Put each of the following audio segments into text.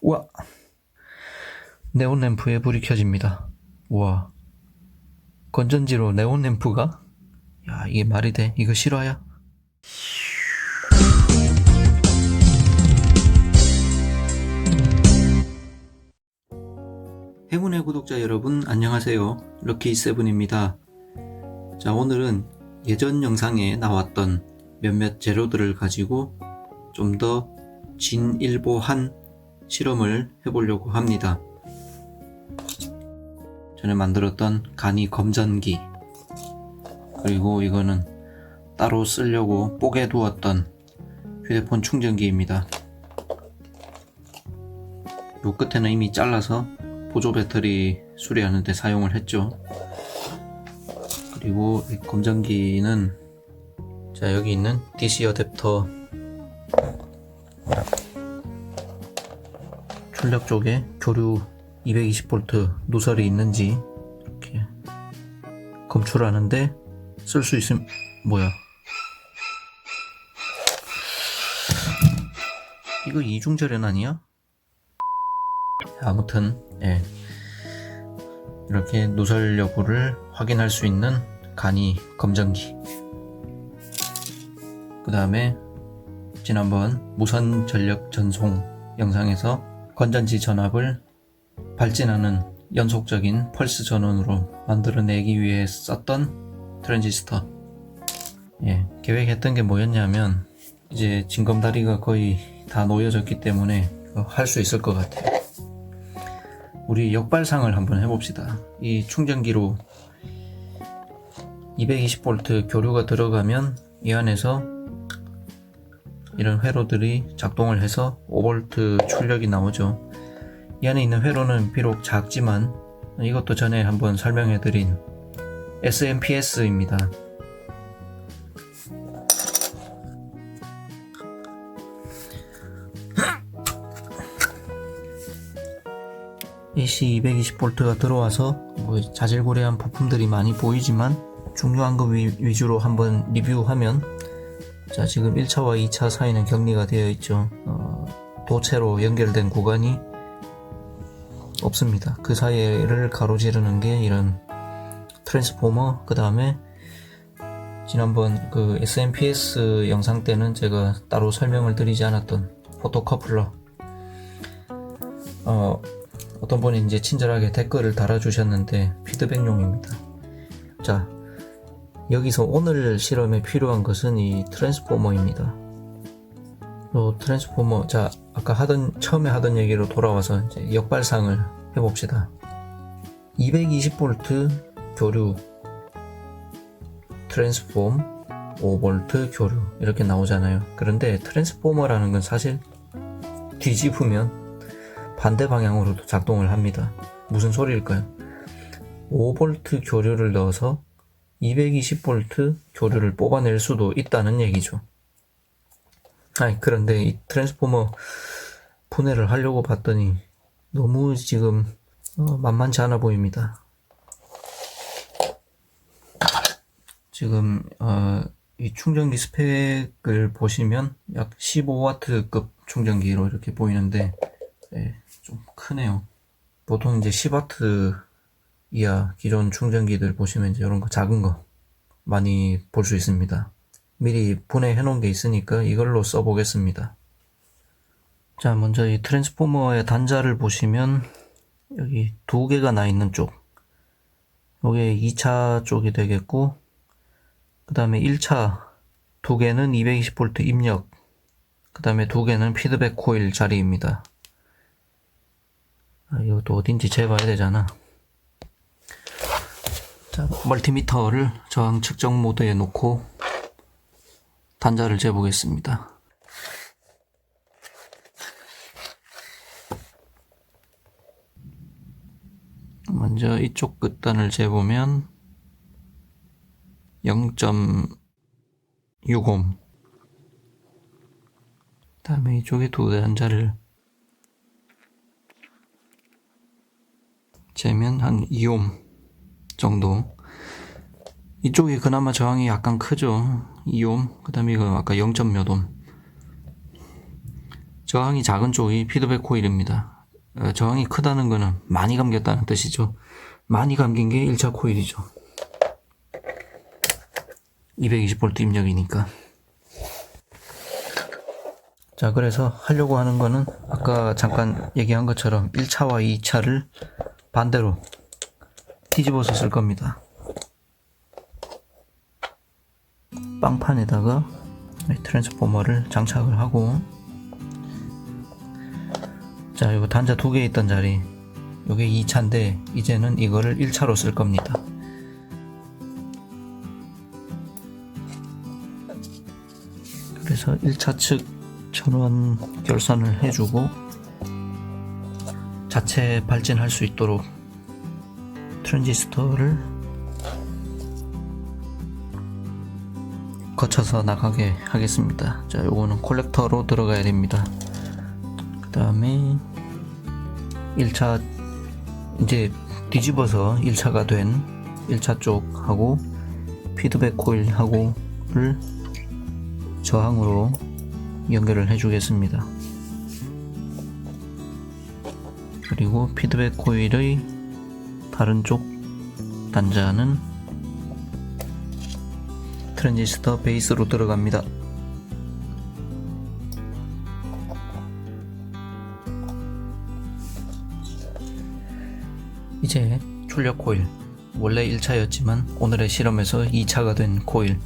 우와! 네온 램프에 불이 켜집니다. 우와. 건전지로 네온 램프가? 야, 이게 말이 돼? 이거 실화야? 행운의 구독자 여러분, 안녕하세요. 럭키 세븐입니다. 자, 오늘은 예전 영상에 나왔던 몇몇 재료들을 가지고 좀 더 진일보한 실험을 해보려고 합니다. 전에 만들었던 간이 검전기 그리고 이거는 따로 쓰려고 뽀개 두었던 휴대폰 충전기입니다. 요 끝에는 이미 잘라서 보조 배터리 수리하는데 사용을 했죠. 그리고 이 검전기는 자 여기 있는 DC 어댑터 출력 쪽에 교류 220V 노설이 있는지 이렇게 검출하는데 쓸 수 있음 뭐야? 이거 이중절연 아니야? 아무튼 예. 이렇게 노설 여부를 확인할 수 있는 간이 검정기. 그 다음에 지난번 무선 전력 전송 영상에서 건전지 전압을 발진하는 연속적인 펄스 전원으로 만들어내기 위해 썼던 트랜지스터. 예, 계획했던 게 뭐였냐면, 이제 징검다리가 거의 다 놓여졌기 때문에 할 수 있을 것 같아요. 우리 역발상을 한번 해봅시다. 이 충전기로 220V 교류가 들어가면 이 안에서 이런 회로들이 작동을 해서 5V 출력이 나오죠. 이 안에 있는 회로는 비록 작지만 이것도 전에 한번 설명해 드린 SMPS입니다. AC 220V가 들어와서 뭐 자질구레한 부품들이 많이 보이지만 중요한 거 위, 위주로 한번 리뷰하면 자 지금 1차와 2차 사이는 격리가 되어 있죠. 어, 도체로 연결된 구간이 없습니다. 그 사이를 가로지르는 게 이런 트랜스포머 그 다음에 지난번 그 SMPS 영상 때는 제가 따로 설명을 드리지 않았던 포토커플러 어, 어떤 분이 이제 친절하게 댓글을 달아주셨는데 피드백용입니다. 자 여기서 오늘 실험에 필요한 것은 이 트랜스포머입니다. 요 트랜스포머, 자, 아까 하던, 처음에 하던 얘기로 돌아와서 이제 역발상을 해봅시다. 220V 교류, 트랜스폼, 5V 교류, 이렇게 나오잖아요. 그런데 트랜스포머라는 건 사실 뒤집으면 반대 방향으로도 작동을 합니다. 무슨 소리일까요? 5V 교류를 넣어서 220V 교류를 뽑아낼 수도 있다는 얘기죠. 아니, 그런데 이 트랜스포머 분해를 하려고 봤더니 너무 지금 어, 만만치 않아 보입니다. 지금 어, 이 충전기 스펙을 보시면 약 15W급 충전기로 이렇게 보이는데 네, 좀 크네요. 보통 이제 10W 이하 기존 충전기들 보시면 이제 이런 거 작은 거 많이 볼 수 있습니다. 미리 분해해 놓은 게 있으니까 이걸로 써보겠습니다. 자, 먼저 이 트랜스포머의 단자를 보시면 여기 두 개가 나 있는 쪽. 요게 2차 쪽이 되겠고, 그 다음에 1차 두 개는 220V 입력, 그 다음에 두 개는 피드백 코일 자리입니다. 아, 이것도 어딘지 재봐야 되잖아. 자, 멀티미터를 저항 측정 모드에 놓고 단자를 재보겠습니다. 먼저 이쪽 끝단을 재보면 0.65 다음에 이쪽에 두 단자를 재면 한 2옴 정도. 이쪽이 그나마 저항이 약간 크죠. 2옴. 그 다음에 이거 아까 0. 몇 옴. 저항이 작은 쪽이 피드백 코일입니다. 어, 저항이 크다는 것은 많이 감겼다는 뜻이죠. 많이 감긴 게 1차 코일이죠. 220V 입력이니까. 자, 그래서 하려고 하는 거는 아까 잠깐 얘기한 것처럼 1차와 2차를 반대로 뒤집어서 쓸 겁니다. 빵판에다가 트랜스포머를 장착을 하고 자, 이거 단자 두 개 있던 자리 요게 2차인데 이제는 이거를 1차로 쓸 겁니다. 그래서 1차 측 전원 결선을 해주고 자체 발진할 수 있도록 트랜지스터를 거쳐서 나가게 하겠습니다. 자, 요거는 콜렉터로 들어가야 됩니다. 그 다음에 1차 이제 뒤집어서 1차가 된 1차 쪽하고 피드백 코일하고를 저항으로 연결을 해 주겠습니다. 그리고 피드백 코일의 다른 쪽 단자는 트랜지스터 베이스로 들어갑니다. 이제 출력 코일 원래 1차였지만 오늘의 실험에서 2차가 된 코일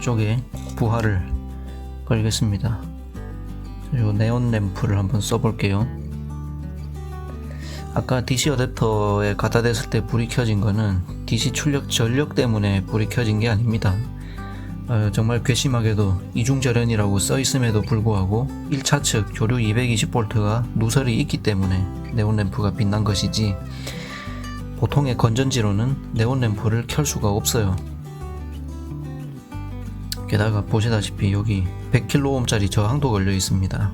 쪽에 부하를 걸겠습니다. 요 네온 램프를 한번 써볼게요. 아까 DC 어댑터에 갖다 댔을 때 불이 켜진 거는 DC 출력 전력 때문에 불이 켜진 게 아닙니다. 어, 정말 괘씸하게도 이중절연이라고 써 있음에도 불구하고 1차 측 교류 220V가 누설이 있기 때문에 네온 램프가 빛난 것이지 보통의 건전지로는 네온 램프를 켤 수가 없어요. 게다가 보시다시피 여기 100kΩ짜리 저항도 걸려 있습니다.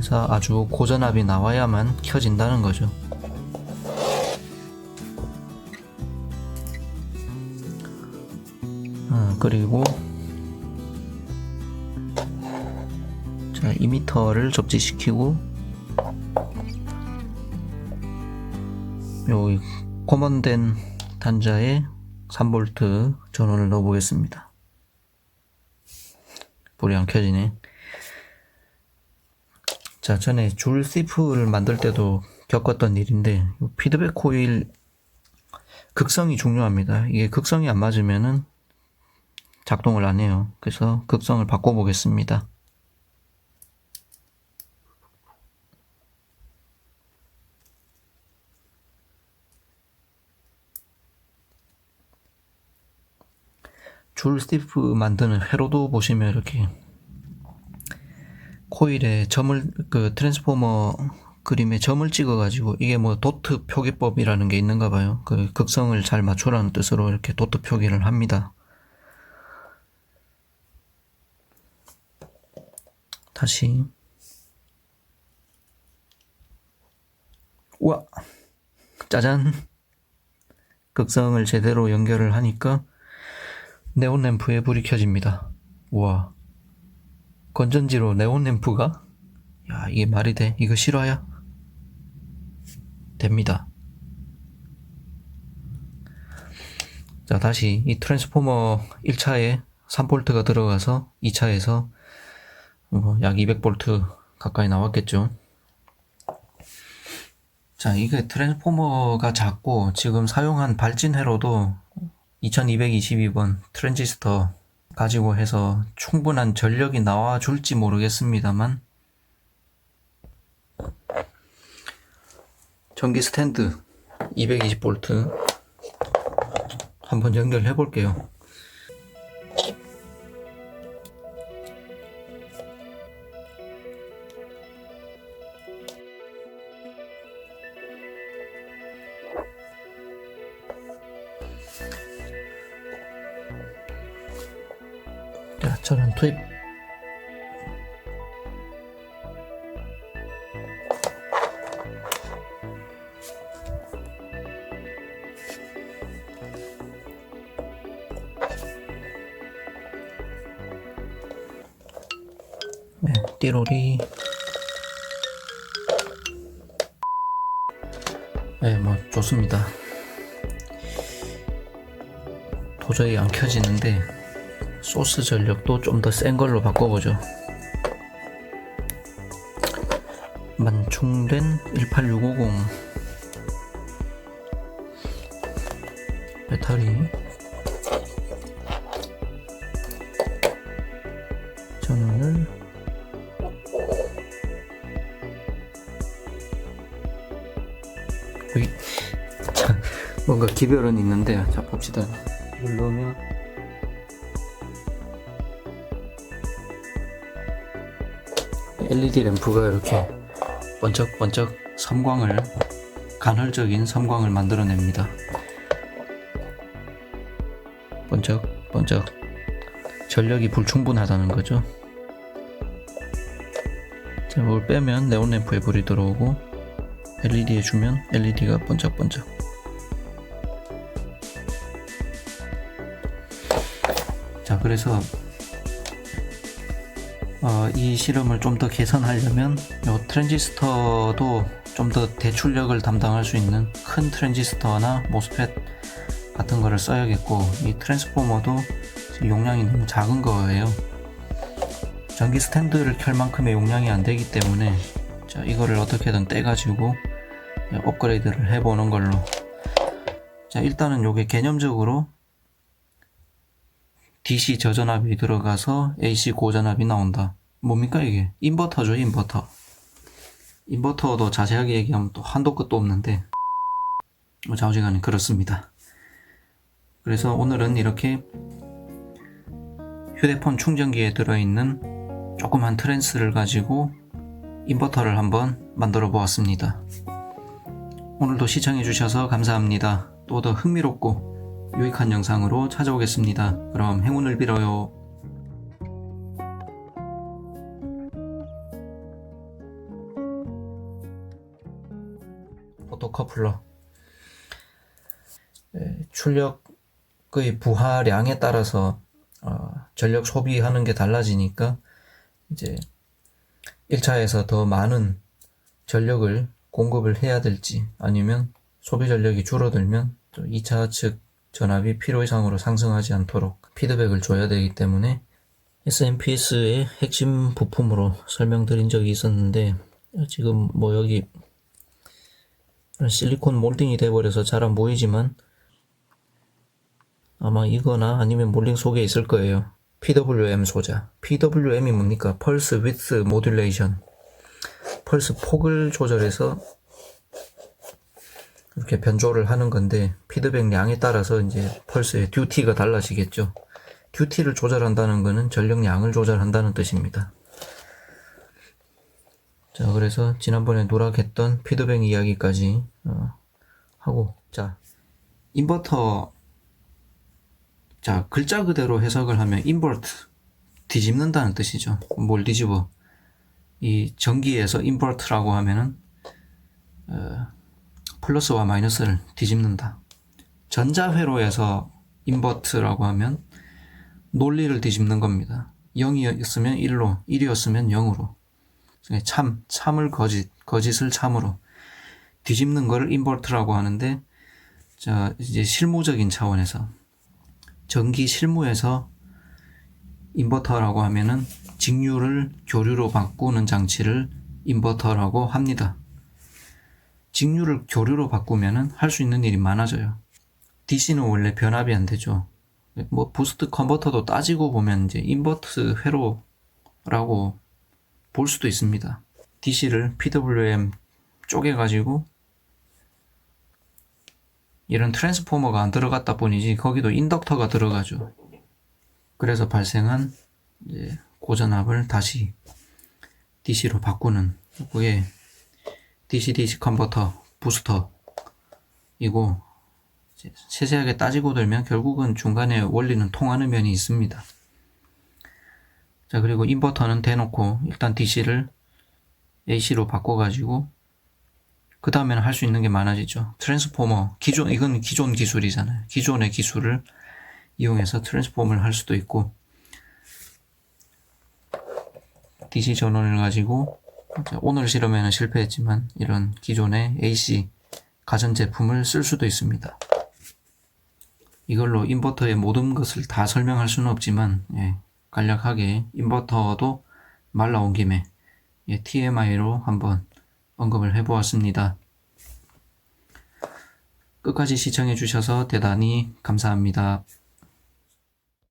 그래서 아주 고전압이 나와야만 켜진다는 거죠. 아, 그리고 자, 2m를 접지시키고 여기 코먼된 단자에 3V 전원을 넣어 보겠습니다. 불이 안 켜지네. 자, 전에 줄 시프를 만들 때도 겪었던 일인데 피드백 코일 극성이 중요합니다. 이게 극성이 안 맞으면은 작동을 안 해요. 그래서 극성을 바꿔 보겠습니다. 줄 스티프 만드는 회로도 보시면 이렇게 코일에 점을 그 트랜스포머 그림에 점을 찍어 가지고 이게 뭐 도트 표기법이라는 게 있는가 봐요. 그 극성을 잘 맞추라는 뜻으로 이렇게 도트 표기를 합니다. 다시 우와 짜잔 극성을 제대로 연결을 하니까 네온 램프에 불이 켜집니다. 우와 건전지로 네온 램프가? 야 이게 말이 돼? 이거 실화야? 됩니다. 자 다시 이 트랜스포머 1차에 3볼트가 들어가서 2차에서 어, 약 200볼트 가까이 나왔겠죠. 자 이게 트랜스포머가 작고 지금 사용한 발진 회로도 2222번 트랜지스터 가지고 해서 충분한 전력이 나와 줄지 모르겠습니다만 전기 스탠드 220V 한번 연결해 볼게요. 자, 전원 투입. 네, 띠로리. 네, 뭐 좋습니다. 도저히 안 켜지는데 소스 전력도 좀 더 센 걸로 바꿔보죠. 만충된 18650 배터리 전원을 뭔가 기별은 있는데요. 자 봅시다. 넣으면 LED 램프가 이렇게 번쩍번쩍 섬광을 간헐적인 섬광을 만들어냅니다. 번쩍번쩍 전력이 불충분하다는 거죠. 자, 이걸 빼면 네온 램프에 불이 들어오고 LED에 주면 LED가 번쩍번쩍. 자, 그래서 어, 이 실험을 좀 더 개선하려면 요 트랜지스터도 좀 더 대출력을 담당할 수 있는 큰 트랜지스터나 모스펫 같은 거를 써야겠고 이 트랜스포머도 용량이 너무 작은 거예요. 전기 스탠드를 켤 만큼의 용량이 안 되기 때문에 자, 이거를 어떻게든 떼가지고 업그레이드를 해보는 걸로 자 일단은 요게 개념적으로 DC 저전압이 들어가서 AC 고전압이 나온다. 뭡니까 이게? 인버터죠, 인버터. 인버터도 자세하게 얘기하면 또 한도 끝도 없는데 뭐 좌우지간에 그렇습니다. 그래서 오늘은 이렇게 휴대폰 충전기에 들어있는 조그만 트랜스를 가지고 인버터를 한번 만들어 보았습니다. 오늘도 시청해 주셔서 감사합니다. 또 더 흥미롭고 유익한 영상으로 찾아오겠습니다. 그럼 행운을 빌어요. 포토커플러 에, 출력의 부하량에 따라서 어, 전력 소비하는 게 달라지니까 이제 1차에서 더 많은 전력을 공급을 해야 될지 아니면 소비 전력이 줄어들면 또 2차 측 전압이 필요 이상으로 상승하지 않도록 피드백을 줘야 되기 때문에 SMPS의 핵심 부품으로 설명드린 적이 있었는데 지금 뭐 여기 실리콘 몰딩이 돼버려서 잘 안 보이지만 아마 이거나 아니면 몰딩 속에 있을 거예요. PWM 소자. PWM이 뭡니까? 펄스 위스 모듈레이션. 펄스 폭을 조절해서 이렇게 변조를 하는 건데 피드백 양에 따라서 이제 펄스의 듀티가 달라지겠죠. 듀티를 조절한다는 것은 전력량을 조절한다는 뜻입니다. 자, 그래서 지난번에 누락했던 피드백 이야기까지 어, 하고 자, 인버터 자, 글자 그대로 해석을 하면 인버트 뒤집는다는 뜻이죠. 뭘 뒤집어? 이 전기에서 인버트라고 하면은 어, 플러스와 마이너스를 뒤집는다. 전자회로에서 인버트라고 하면 논리를 뒤집는 겁니다. 0이었으면 1로, 1이었으면 0으로. 참, 참을 거짓, 거짓을 참으로 뒤집는 거를 인버트라고 하는데, 자, 이제 실무적인 차원에서 전기 실무에서 인버터라고 하면은 직류를 교류로 바꾸는 장치를 인버터라고 합니다. 직류를 교류로 바꾸면은 할 수 있는 일이 많아져요. DC는 원래 변압이 안 되죠. 뭐 부스트 컨버터도 따지고 보면 이제 인버트 회로라고 볼 수도 있습니다. DC를 PWM 쪼개가지고 이런 트랜스포머가 안 들어갔다 뿐이지 거기도 인덕터가 들어가죠. 그래서 발생한 고전압을 다시 DC로 바꾸는 그게 DC-DC 컨버터 부스터이고 세세하게 따지고 들면 결국은 중간에 원리는 통하는 면이 있습니다. 자 그리고 인버터는 대놓고 일단 DC를 AC로 바꿔가지고 그 다음에는 할 수 있는 게 많아지죠. 트랜스포머 기존 이건 기존 기술이잖아요. 기존의 기술을 이용해서 트랜스포머를 할 수도 있고 DC 전원을 가지고 오늘 실험에는 실패했지만 이런 기존의 AC 가전제품을 쓸 수도 있습니다. 이걸로 인버터의 모든 것을 다 설명할 수는 없지만 예, 간략하게 인버터도 말라온 김에 예, TMI로 한번 언급을 해보았습니다. 끝까지 시청해 주셔서 대단히 감사합니다.